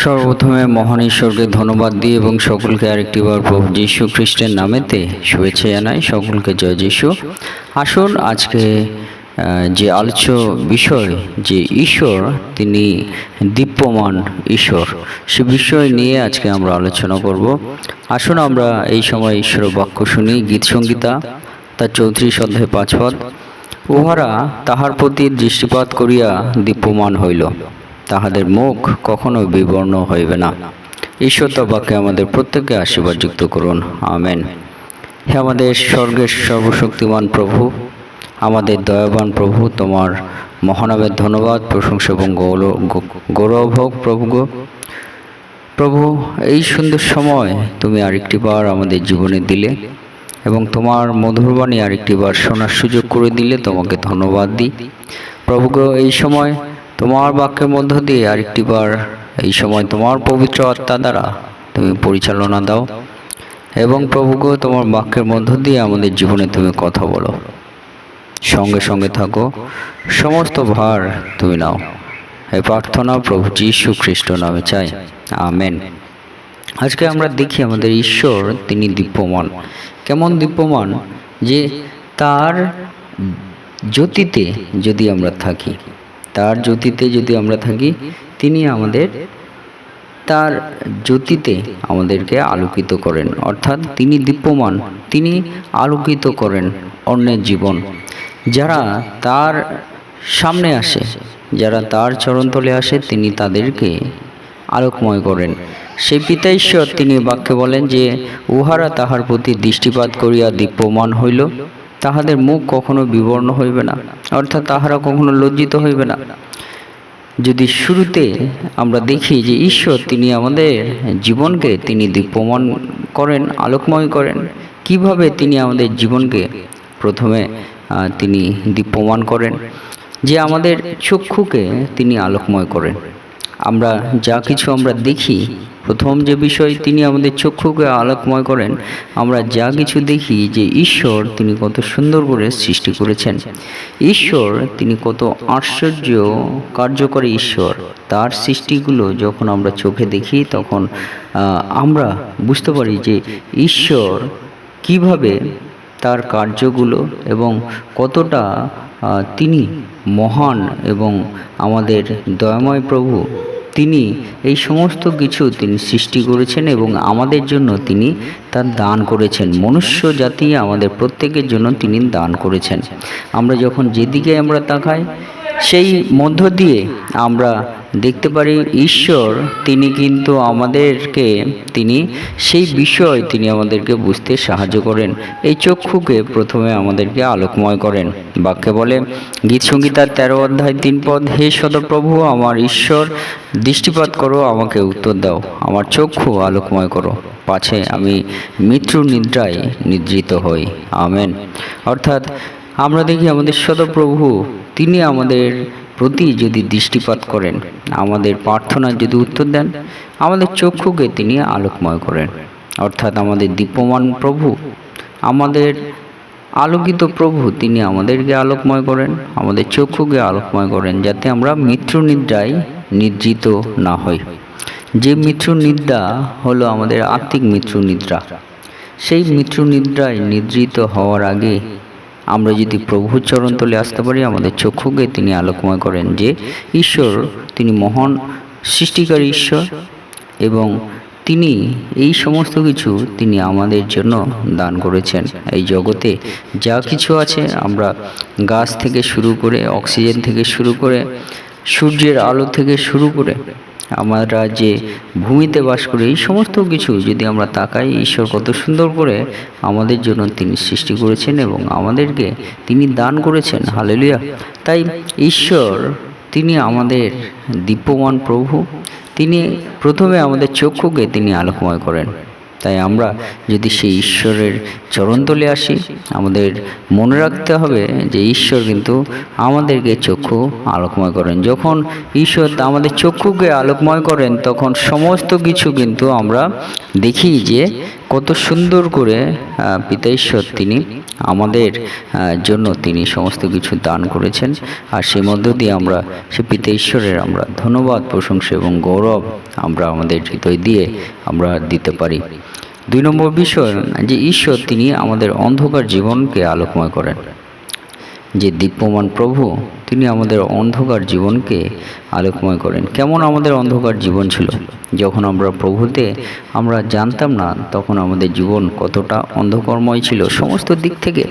সর্বপ্রথমে মহান ঈশ্বরকে ধন্যবাদ দিই এবং সকলকে আরেকটিবার প্রভু যীশু খ্রিস্টের নামেতে শুভেচ্ছা জানাই। সকলকে জয় যীশু। আসুন আজকে যে আলোচ্য বিষয়, যে ঈশ্বর, তিনি দীপ্যমান ঈশ্বর, সে বিষয় নিয়ে আজকে আমরা আলোচনা করব। আসুন আমরা এই সময় ঈশ্বরের বাক্য শুনি, গীত সংগীতা, তার চৌত্রিশ অধ্যায় পাঁচ পদ। উহারা তাহার প্রতি দৃষ্টিপাত করিয়া দীপ্যমান হইল। তাহাদের মুখ কখনো বিবর্ণ হইবে না। ঈশ্বর তো বাক্যে আমাদের প্রত্যেককে আশীর্বাদ যুক্ত করুন। আমেন। হে আমাদের স্বর্গের সর্বশক্তিমান প্রভু, আমাদের দয়াবান প্রভু, তোমার মহানবের ধন্যবাদ, প্রশংসা এবং গৌরব হোক প্রভু প্রভু, এই সুন্দর সময় তুমি আরেকটি বার আমাদের জীবনে দিলে এবং তোমার মধুরবাণী আরেকটি বার শোনার সুযোগ করে দিলে, তোমাকে ধন্যবাদ দিই। প্রভুগ এই সময় তোমার বাক্যের মধ্য দিয়ে আরেকটি বার, এই সময় তোমার পবিত্র আত্মা দ্বারা তুমি পরিচালনা দাও। এবং প্রভু গো তোমার বাক্যের মধ্য দিয়ে আমাদের জীবনে তুমি কথা বলো। সঙ্গে সঙ্গে থাকো, সমস্ত ভার তুমি নাও। এই প্রার্থনা প্রভু যীশু খ্রিস্ট নামে চাই। আমেন। আজকে আমরা দেখি আমাদের ঈশ্বর, তিনি দীপ্যমান। কেমন দীপ্যমান? যে তার জ্যোতিতে যদি আমরা থাকি তার জ্যোতিতে যদি আমরা থাকি, তিনি আমাদের তার জ্যোতিতে আমাদেরকে আলোকিত করেন। অর্থাৎ তিনি দীপ্যমান, তিনি আলোকিত করেন অন্যের জীবন। যারা তার সামনে আসে, যারা তার চরণতলে আসে, তিনি তাদেরকে আলোকময় করেন। সেই পিতা ঈশ্বর তিনি বাক্যে বলেন যে, উহারা তাহার প্রতি দৃষ্টিপাত করিয়া দীপ্যমান হইল। তাহাদের মুখ কখনো বিবর্ণ হইবে না, অর্থাৎ তাহারা কখনো লজ্জিত হইবে না। যদি শুরুতে আমরা দেখি যে ঈশ্বর তিনি আমাদের জীবনকে তিনি দীপ্যমান করেন, আলোকময় করেন, কীভাবে তিনি আমাদের জীবনকে প্রথমে তিনি দীপ্যমান করেন? যে আমাদের চক্ষুকে তিনি আলোকময় করেন। আমরা যা কিছু আমরা দেখি, প্রথম যে বিষয় তিনি আমাদের চক্ষুকে আলোকময় করেন, আমরা যা কিছু দেখি যে ঈশ্বর তিনি কত সুন্দর করে সৃষ্টি করেছেন। ঈশ্বর তিনি কত আশ্চর্য কার্যকরী ঈশ্বর। তার সৃষ্টিগুলো যখন আমরা চোখে দেখি, তখন আমরা বুঝতে পারি যে ঈশ্বর কীভাবে তার কার্যগুলো এবং কতটা তিনি মহান এবং আমাদের দয়াময় প্রভু, তিনি এই সমস্ত কিছু তিনি সৃষ্টি করেছেন এবং আমাদের জন্য তিনি তার দান করেছেন। মনুষ্য জাতি আমাদের প্রত্যেকের জন্য তিনি দান করেছেন। আমরা যখন যেদিকে আমরা তাকাই সেই মধ্য দিয়ে আমরা দেখতে পারি ঈশ্বর, তিনি কিন্তু আমাদেরকে, তিনি সেই বিষয় তিনি আমাদেরকে বুঝতে সাহায্য করেন। এই চক্ষুকে প্রথমে আমাদেরকে আলোকময় করেন। বাক্যে বলে, গীত সঙ্গীতার তেরো অধ্যায় তিন পদ, হে সদপ্রভু, আমার ঈশ্বর, দৃষ্টিপাত করো, আমাকে উত্তর দাও। আমার চক্ষু আলোকময় করো। পাছে আমি মৃত্যু নিদ্রায় নিদ্রিত হই। আমেন। অর্থাৎ আমরা দেখি আমাদের সদপ্রভু, তিনি আমাদের প্রতি যদি দৃষ্টিপাত করেন, আমাদের প্রার্থনার যদি উত্তর দেন, আমাদের চক্ষুকে তিনি আলোকময় করেন। অর্থাৎ আমাদের দীপ্যমান প্রভু, আমাদের আলোকিত প্রভু, তিনি আমাদেরকে আলোকময় করেন, আমাদের চক্ষুকে আলোকময় করেন, যাতে আমরা মৃত্যু নিদ্রায় নিদ্রিত না হই। যে মৃত্যু নিদ্রা হলো আমাদের আত্মিক মৃত্যু নিদ্রা। সেই মৃত্যু নিদ্রায় নিদ্রিত হওয়ার আগে আমরা যদি প্রভুর চরণতলে আসতে পারি, আমাদের চক্ষুকে তিনি আলোকময় করেন যে ঈশ্বর, তিনি মহান সৃষ্টিকারী ঈশ্বর এবং তিনি এই সমস্ত কিছু তিনি আমাদের জন্য দান করেছেন। এই জগতে যা কিছু আছে আমরা গাছ থেকে শুরু করে, অক্সিজেন থেকে শুরু করে, সূর্যের আলো থেকে শুরু করে আমরা যে ভূমিতে বাস করি এই সমস্ত কিছু যদি আমরা তাকাই, ঈশ্বর কত সুন্দর করে আমাদের জন্য তিনি সৃষ্টি করেছেন এবং আমাদেরকে তিনি দান করেছেন। হালেলুয়া। তাই ঈশ্বর, তিনি আমাদের দীপ্যমান প্রভু। তিনি প্রথমে আমাদের চক্ষুকে তিনি আলোকময় করেন। তাই আমরা যদি সেই ঈশ্বরের চরণতলে আসি, আমাদের মনে রাখতে হবে যে ঈশ্বর কিন্তু আমাদেরকে চক্ষু আলোকময় করেন। যখন ঈশ্বর আমাদের চক্ষুকে আলোকময় করেন, তখন সমস্ত কিছু কিন্তু আমরা দেখি যে কত সুন্দর করে পিতা ঈশ্বর তিনি আমাদের জন্য তিনি সমস্ত কিছু দান করেছেন। আর সেই মধ্য দিয়ে আমরা সে পিতা ঈশ্বরের আমরা ধন্যবাদ, প্রশংসা এবং গৌরব আমরা আমাদের হৃদয় দিয়ে আমরা দিতে পারি। দুই নম্বর বিষয়, যে ঈশ্বর তিনি আমাদের অন্ধকার জীবনকে আলোকময় করেন। যে দীপ্যমান প্রভু তিনি আমাদের অন্ধকার জীবনকে আলোকময় করেন। কেমন আমাদের অন্ধকার জীবন ছিল? যখন আমরা প্রভুতে আমরা জানতাম না তখন আমাদের জীবন কতটা অন্ধকারময় ছিল সমস্ত দিক থেকে।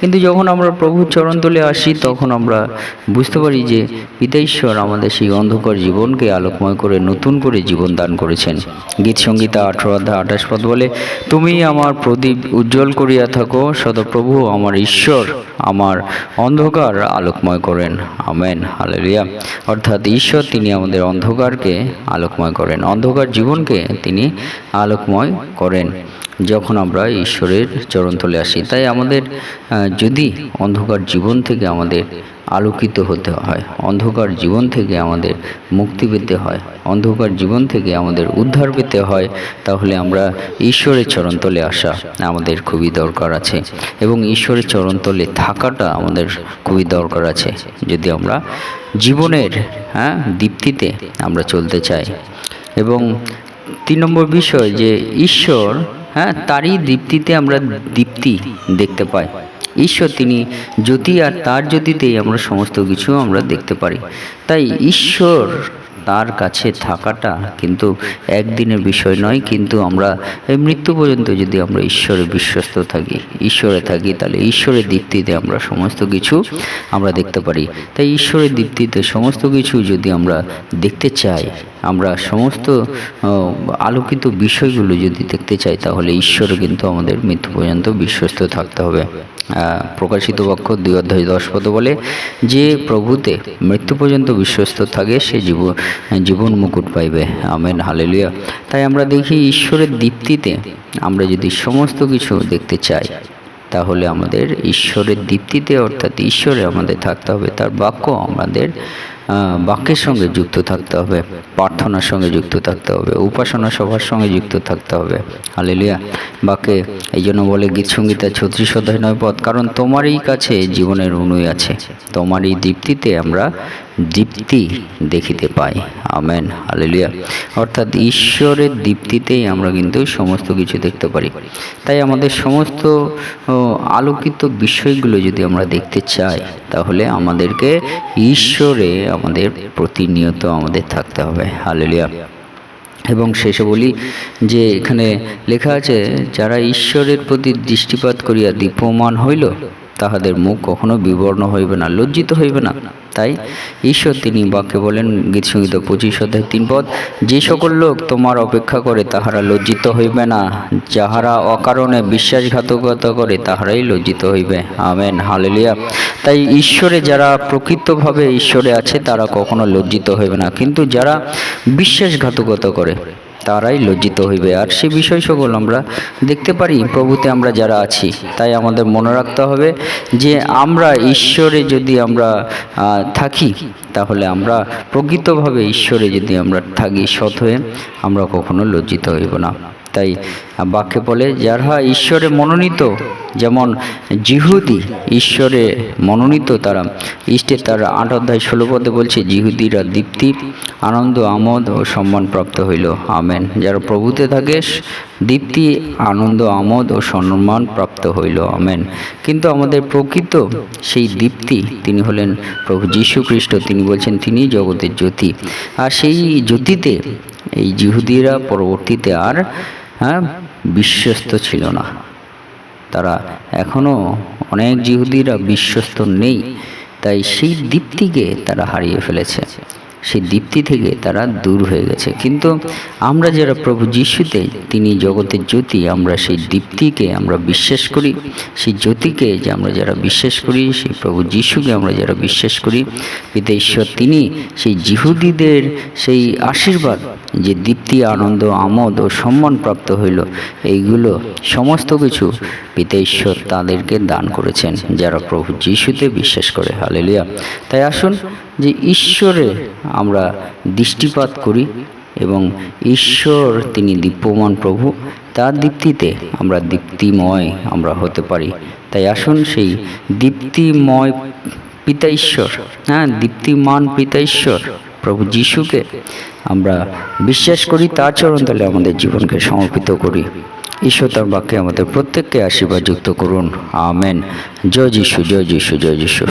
কিন্তু যখন আমরা প্রভুর চরণ চরণতলে আসি তখন আমরা বুঝতে পারি যে পিতা ঈশ্বর আমাদের সেই অন্ধকার জীবনকে আলোকময় করে নতুন করে জীবন দান করেছেন। গীত সঙ্গীতা আঠারো অধ্যায় আঠাশ পদ বলে, তুমি আমার প্রদীপ উজ্জ্বল করিয়া থাকো, সদপ্রভু আমার ঈশ্বর আমার অন্ধকার আলোকময় করেন। Amen, hallelujah. অর্থাৎ ঈশ্বর তিনি আমাদের অন্ধকারকে আলোকময় করেন, অন্ধকার জীবনকে তিনি আলোকময় করেন। যখন আমরা ঈশ্বরের চরণতলে আসি, তাই আমাদের যদি অন্ধকার জীবন থেকে আমাদের আলোকিত হতে হয়। অন্ধকার জীবন থেকে আমাদের মুক্তি পেতে হয়। অন্ধকার জীবন থেকে আমাদের উদ্ধার পেতে হয়। তাহলে আমরা ঈশ্বরের চরণতলে আসা আমাদের খুবই দরকার আছে এবং ঈশ্বরের চরণতলে থাকাটা আমাদের খুবই দরকার আছে। যদি আমরা জীবনের হ্যাঁ দীপ্তিতে আমরা চলতে চাই এবং তিন নম্বর বিষয় যে ঈশ্বর হ্যাঁ তারই দীপ্তিতে আমরা দীপ্তি দেখতে পাই। ঈশ্বর তিনি জ্যোতি আর তার জ্যোতিতেই আমরা সমস্ত কিছু আমরা দেখতে পারি। তাই ঈশ্বর তার কাছে থাকাটা কিন্তু একদিনের বিষয় নয়, কিন্তু আমরা মৃত্যু পর্যন্ত যদি আমরা ঈশ্বরে বিশ্বস্ত থাকি, ঈশ্বরে থাকি, তাহলে ঈশ্বরের দীপ্তিতে আমরা সমস্ত কিছু আমরা দেখতে পারি। তাই ঈশ্বরের দীপ্তিতে সমস্ত কিছু যদি আমরা দেখতে চাই আমরা সমস্ত আলোকিত বিষয়গুলো যদি দেখতে চাই, তাহলে ঈশ্বরও কিন্তু আমাদের মৃত্যু পর্যন্ত বিশ্বস্ত থাকতে হবে। প্রকাশিত বাক্য দুই অধ্যায় দশ পদ বলে, যে প্রভুতে মৃত্যু পর্যন্ত বিশ্বস্ত থাকে, সে জীবন জীবন মুকুট পাইবে। Amen, hallelujah. তাই আমরা দেখি ঈশ্বরের দীপ্তিতে আমরা যদি সমস্ত কিছু দেখতে চাই, তাহলে আমাদের ঈশ্বরের দীপ্তিতে অর্থাৎ ঈশ্বরে আমাদের থাকতে হবে। তার বাক্য আমাদের বাক্যের সঙ্গে যুক্ত থাকতে হবে, প্রার্থনার সঙ্গে যুক্ত থাকতে হবে, উপাসনা সভার সঙ্গে যুক্ত থাকতে হবে। হালেলুয়া বাক্যে এই জন্য বলে গীত সঙ্গীতা ছত্রিশ অধ্যায় নয় পথ কারণ তোমারই কাছে জীবনের অনুই আছে, তোমারই দীপ্তিতে আমরা দীপ্তি দেখিতে পাই আমেন, হালেলুয়া। অর্থাৎ ঈশ্বরের দীপ্তিতেই আমরা কিন্তু সমস্ত কিছু দেখতে পারি। তাই আমাদের সমস্ত আলোকিত বিষয়গুলো যদি আমরা দেখতে চাই, তাহলে আমাদেরকে ঈশ্বরে আমাদের প্রতিনিয়ত আমাদের থাকতে হবে। হালেলুয়া। এবং শেষে বলি যে এখানে লেখা আছে, যারা ঈশ্বরের প্রতি দৃষ্টিপাত করিয়া দীপমান হইল তাহাদের মুখ কখনো বিবর্ণ হইবে না, লজ্জিত হইবে না। তাই ঈশ্বর তিনি বাক্যে বলেন, গীত সংগীত পঁচিশ অধ্যায় তিন পদ, যে সকল লোক তোমার অপেক্ষা করে তাহারা লজ্জিত হইবে না, যাহারা অকারণে বিশ্বাসঘাতকতা করে তাহারাই লজ্জিত হইবে। Amen, hallelujah. তাই ঈশ্বরে যারা প্রকৃতভাবে ঈশ্বরে আছে, তারা কখনো লজ্জিত হইবে না। কিন্তু যারা বিশ্বাসঘাতকতা করে তারাই লজ্জিত হইবে। আর সে বিষয় সকল আমরা দেখতে পারি, প্রভুতে আমরা যারা আছি, তাই আমাদের মনে রাখতে হবে যে আমরা ঈশ্বরে যদি আমরা থাকি, তাহলে আমরা প্রকৃতভাবে ঈশ্বরে যদি আমরা থাকি সৎ হয়ে, আমরা কখনো লজ্জিত হইব না। তাই বাক্যে বলে যারা ঈশ্বরে মনোনীত যেমন জিহুদি ঈশ্বরে মনোনীত তারা। ইষ্টে তার আট অধ্যায় ষোলো পদে বলছে, জিহুদিরা দীপ্তি, আনন্দ, আমোদ ও সম্মান প্রাপ্ত হইল। আমেন। যারা প্রভুতে থাকে, দীপ্তি, আনন্দ, আমোদ ও সম্মান প্রাপ্ত হইল। আমেন। কিন্তু আমাদের প্রকৃত সেই দীপ্তি, তিনি হলেন প্রভু যীশু খ্রিস্ট, তিনি বলছেন, তিনি জগতের জ্যোতি। আর সেই জ্যোতিতে, এই জিহুদিরা পরবর্তীতে আর হ্যাঁ বিশ্বস্ত ছিল না। তারা এখনও অনেক জিহুদিরা বিশ্বস্ত নেই। তাই সেই দীপ্তিকে তারা হারিয়ে ফেলেছে। সেই দীপ্তি থেকে তারা দূর হয়ে গেছে। কিন্তু আমরা যারা প্রভু যিশুতে, তিনি জগতের জ্যোতি, আমরা সেই দীপ্তিকে আমরা বিশ্বাস করি। সেই জ্যোতিকে যে আমরা যারা বিশ্বাস করি, সেই প্রভু যিশুকে আমরা যারা বিশ্বাস করি পিতা ঈশ্বর তিনি সেই জিহুদিদের সেই আশীর্বাদ যে দীপ্তি আনন্দ, আমোদ ও সম্মান প্রাপ্ত হইল। এইগুলো সমস্ত কিছু পিতা ঈশ্বর তাদেরকে দান করেছেন, যারা প্রভু যিশুতে বিশ্বাস করে। হালেলুয়া। তাই আসুন যে ঈশ্বরে আমরা দৃষ্টিপাত করি এবং ঈশ্বর তিনি দীপ্যমান প্রভু, তার দীপ্তিতে আমরা দীপ্তিময় আমরা হতে পারি। তাই আসুন সেই দীপ্তিময় পিতা ঈশ্বর হ্যাঁ দীপ্তিমান পিতা ঈশ্বর প্রভু যিশুকে আমরা বিশ্বাস করি, তার চরণতলে আমাদের জীবনকে সমর্পিত করি। ঈশ্বর তার বাক্যে আমাদের প্রত্যেককে আশীর্বাদ যুক্ত করুন। আমেন। জয় যিশু জয় যিশু জয় যিশু।